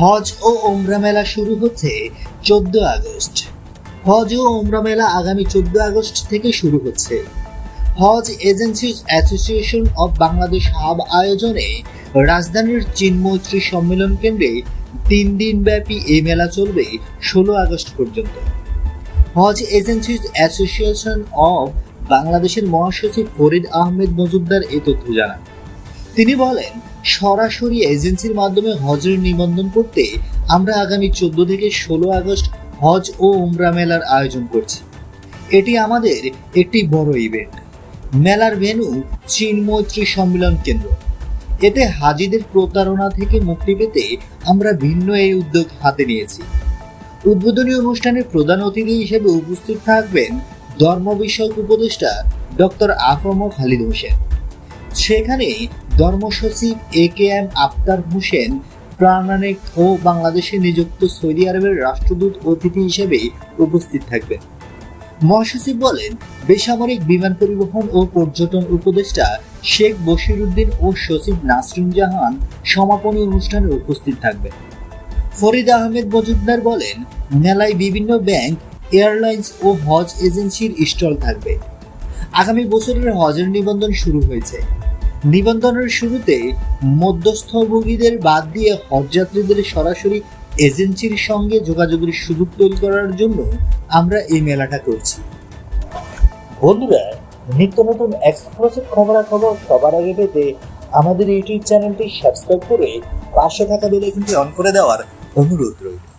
হজ ও ওমরা মেলা শুরু হচ্ছে চোদ্দ আগস্ট। হজ ও ওমরা মেলা আগামী চোদ্দ আগস্ট থেকে শুরু হচ্ছে। Hajj Agencies Association of Bangladesh HAAB আয়োজনে রাজধানীর চিন্মৈত্রী সম্মেলন কেন্দ্রে তিন দিন ব্যাপী এই মেলা চলবে ষোলো আগস্ট পর্যন্ত। হজ এজেন্সিজ অ্যাসোসিয়েশন অব বাংলাদেশের মহাসচিব ফরিদ আহমেদ মজুমদার এ তথ্য জানান। তিনি বলেন, সরাসরি এজেন্সির মাধ্যমে হজের নিবন্ধন করতে আমরা আগামী চোদ্দ থেকে ষোলো আগস্ট হজ ও উমরা মেলার আয়োজন করছি। এটি আমাদের একটি বড় ইভেন্ট মেলার চীন মৈত্রী সম্মেলন কেন্দ্র। এতে হাজিদের প্রতারণা থেকে মুক্তি পেতে আমরা ভিন্ন এই উদ্যোগ হাতে নিয়েছি। উদ্বোধনী অনুষ্ঠানে প্রধান অতিথি হিসেবে উপস্থিত থাকবেন ধর্ম বিষয়ক উপদেষ্টা ডক্টর আফম খালিদ হোসেন। সেখানে ধর্ম সচিব এ কে এম আফতার হোসেন প্রাণানিক ও বাংলাদেশে নিযুক্ত সৌদি আরবের রাষ্ট্রদূত অতিথি হিসেবে উপস্থিত থাকবেন। মহাসচিব বলেন, বেসামরিক বিমান পরিবহন ও পর্যটন উপদেষ্টা শেখ বশির উদ্দিন ও সচিব নাসরিন জাহান সমাপনী অনুষ্ঠানে উপস্থিত থাকবেন। ফরিদ আহমেদ মজুমদার বলেন, মেলায় বিভিন্ন ব্যাংক, এয়ারলাইন্স ও হজ এজেন্সির স্টল থাকবে। আগামী বছরের হজের নিবন্ধন শুরু হয়েছে। নিবন্ধনের শুরুতে মধ্যস্থভোগীদের বাদ দিয়ে হজযাত্রীদের সরাসরি এজেন্সির সঙ্গে যোগাযোগের সুযোগ তৈরি করার জন্য আমরা এই মেলাটা করছি। বন্ধুরা, নিত্য নতুন এক্সক্লুসিভ খবরাখবর সবার আগে পেতে আমাদের ইউটিউব চ্যানেলটি সাবস্ক্রাইব করে পাশে থাকা বেল আইকনটি অন করে দেওয়ার অনুরোধ রইল।